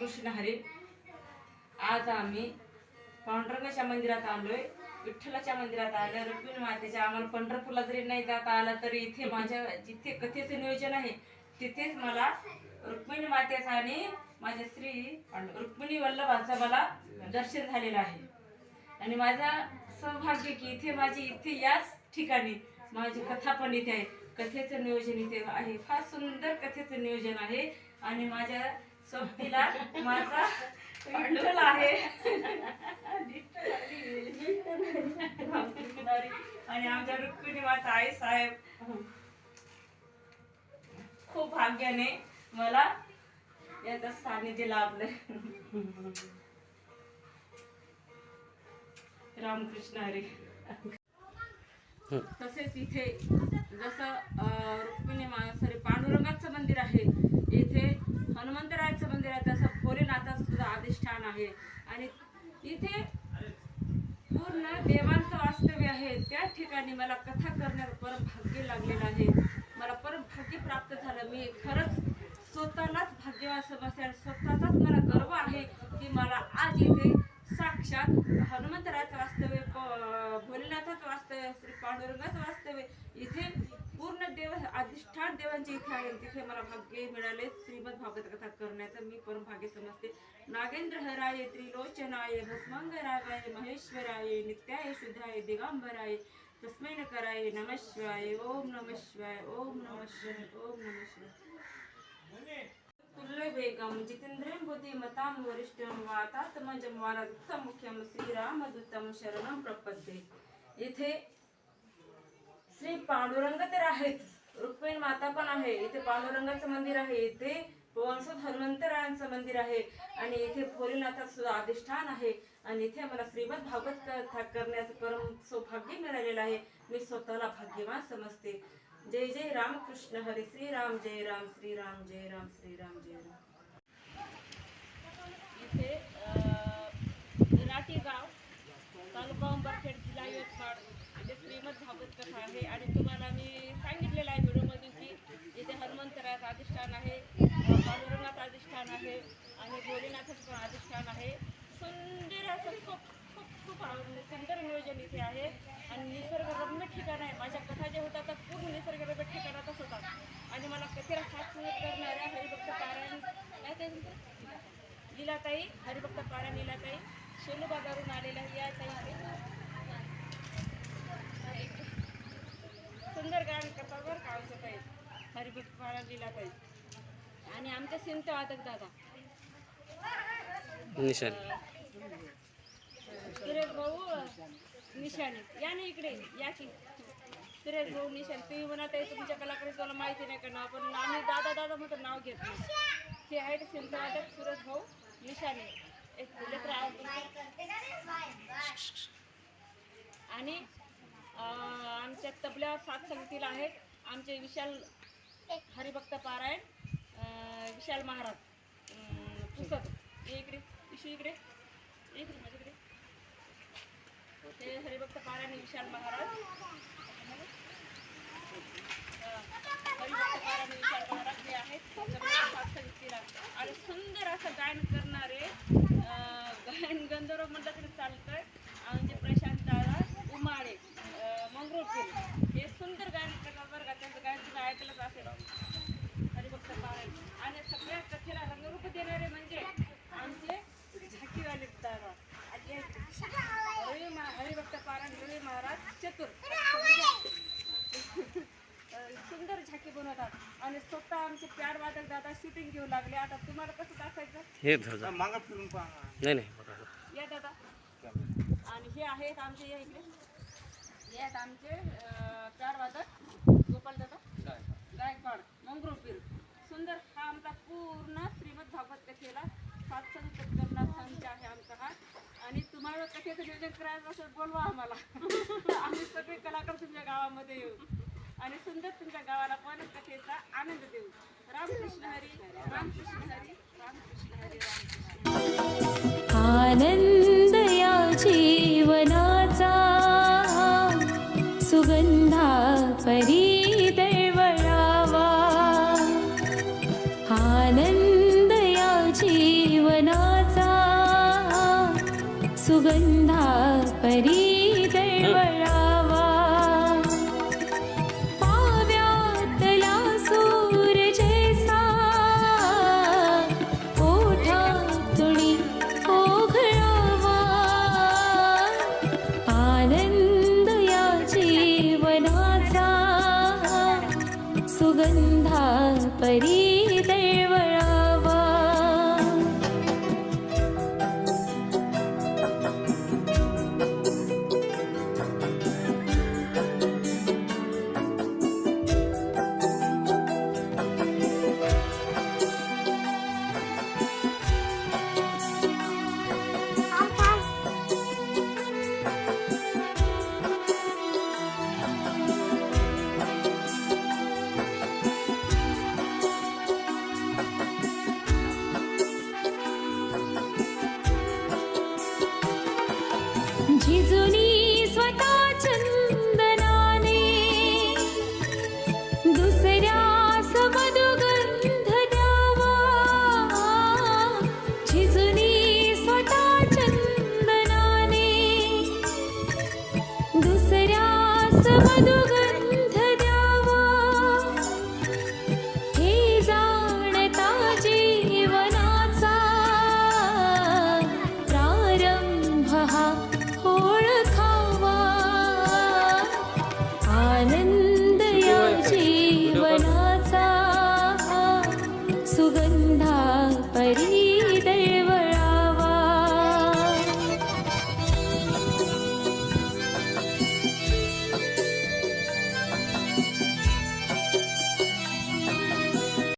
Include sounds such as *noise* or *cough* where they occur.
कृष्ण हरी आज आम्ही पांडुरंगाच्या मंदिरात आलोय. विठ्ठलाच्या मंदिरात आलोय. रुक्मिणी मातेच्या आम्हाला पंढरपूरला जरी नाही जाता आला तरी इथे माझ्या जिथे कथेचं नियोजन आहे तिथेच मला रुक्मिणी मातेचा आणि माझ्या श्री रुक्मिणी वल्लभाचं मला दर्शन झालेलं आहे. आणि माझा सौभाग्य की इथे माझी इथे याच ठिकाणी माझी कथा पण इथे आहे. कथेचं नियोजन इथे आहे. फार सुंदर कथेचं नियोजन आहे. आणि माझ्या सोबतीला माझा *laughs* विठ्ठल आहे. आणि आमच्या रुक्मिणी माता आई साहेब. खूप भाग्याने मला याचं सानिध्य लाभलंय रामकृष्ण हरी. तसेच इथे जसं रुक्मिणी सॉरी पांडुरंगाचं मंदिर आहे हनुमंतरायाचं मंदिर आहे तसं भोलेनाथाचं सुद्धा अधिष्ठान आहे. आणि इथे पूर्ण देवांचं वास्तव्य आहे. त्या ठिकाणी मला कथा करण्याचं परम भाग्य लागलेलं आहे. मला परम भाग्य प्राप्त झालं. मी खरंच स्वतःलाच भाग्यवान समजते आणि स्वतःचाच मला गर्व आहे की मला आज इथे साक्षात हनुमंतरायाचं वास्तव्य प- भोलेनाथाचं वास्तव्य श्री पांडुरंगाचं वास्तव्य इथे अधिष्ठान देवांचे इथे आहे. तिथे मला भाग्य मिळाले. श्रीमद भागवत कथा करण्याचं मी परम भाग्य समजते. नागेंद्र हराय त्रिलोचनाय भस्मंगरागाय महेश्वराय नित्याय शुद्धाय दिगांबराय तस्मै न कराय नमः शिवाय ओम नमः शिवाय ओम नमः शिवाय ओम नमः शिवाय तुल्य वेगम जितेंद्रियं बुद्धिमतां वरिष्ठं वातात्मजं वानदुत्तम मुख्यं श्रीरामदूतं शरणं प्रपद्ये. इथे श्री पांडुरंग तर आहेत. रुक्मिणी माता पण आहे. इथे पांडुरंगाचं मंदिर आहे. इथे पवनसुत हनुमंतरायांचं मंदिर आहे. आणि इथे भोलेनाथात सुद्धा अधिष्ठान आहे. आणि इथे मला श्रीमद भागवत कथा करण्याचं परम सौभाग्य मिळालेलं आहे. मी स्वतःला भाग्यवान समजते. जय जय रामकृष्ण. हरी श्रीराम. जय राम श्रीराम. जय राम श्रीराम. जय राम. इथे राठी गाव तालुका अंबरखेड जिल्हा यवतमाळ. इथे श्रीमद भागवत कथा आहे. आणि तुम्हाला मी सांगितलेलं आहे व्हिडिओमधून की इथे हनुमंतराचं अधिष्ठान आहे पांडुरंगाचं अधिष्ठान आहे आणि भोलेनाथाचं पण अधिष्ठान आहे. सुंदर असं खूप खूप खूप सुंदर नियोजन इथे आहे आणि निसर्गरम्य ठिकाण आहे. माझ्या कथा ज्या होत्या त्या पूर्ण निसर्गरम्य ठिकाणातच होतात. आणि मला कथेला साथ करणाऱ्या हरिभक्त पारायण काय ते म्हणतात? लीलाताई हरिभक्त पारायण लीलाताई बाजारून आलेल्या या ताई सुंदर गायन करतात बरं का आमच्या ताई? हरिभक्त पारायण लीलाताई. आणि आमचे सिंत वादक दादा. निशान. सुरेश भाऊ निशाने. या ना इकडे या की. सुरेश भाऊ निशाने. तुम्ही म्हणत आहे तुमच्या कलाकाराचं मला माहिती नाही का नाव पण आम्ही दादा दादा म्हणून नाव घेत नाही ते आहेत सिंत वादक सुरेश भाऊ निशाने. एक लेकर आणि अं, आमच्या तबल्यावर सात संगतीला आहेत. आमचे विशाल हरिभक्त पारायण विशाल महाराज. अं, पुसत. इकडे. इशू इकडे. इकडे माझ्याकडे ते हरिभक्त पारायण विशाल महाराज. हरिभक्त पारायण विशाल महाराज जे आहेत तबल्यावर सात संगतीला आणि सुंदर असं गायन करणारे अं, गायन गंधर्व म्हटलं तरी चालतंय आमचे प्रशांत दादा उमाळे मंगरूळपूर हे सुंदर गायन करतात बरं का त्यांचं गायन तुम्ही ऐकलंच असेल हरिभक्त पारायण आणि सगळ्या कथेला रंगरूप देणारे म्हणजे आमचे झाकीवाले दादा आजी आहेत. रवी मा हरिभक्त पारायण रवी महाराज चतुर अं, झाकी बनवतात आणि स्वतः आमचे प्यार वादक दादा शूटिंग घेऊ लागले. आता तुम्हाला कसं दाखवायचं? हे धर जा. मागं फिरून पहा. नाही नाही बरोबर. या दादा. आणि हे आहेत आमचे या इकडे. हे आहेत आमचे प्यार वादक गोपाल दादा. गायकवाड मंगरूपीर सुंदर हा आमचा पूर्ण श्रीमद भागवत कथेला सात संत करणार संच आहे आमचा हा. आणि तुम्हाला कथेचं नियोजन करायचं असेल बोलवा आम्हाला. *laughs* आम्ही सगळे कलाकार तुमच्या गावामध्ये येऊ. आणि सुंदर तुमच्या गावाला पण कथेचा आनंद देऊ. रामकृष्ण हरी रामकृष्ण हरी रामकृष्ण हरी रामकृष्ण आनंद या जीवनाचा सुगंधा परी दळवळावा आनंद या जीवनाचा सुगंधा परी दळवळावा परी।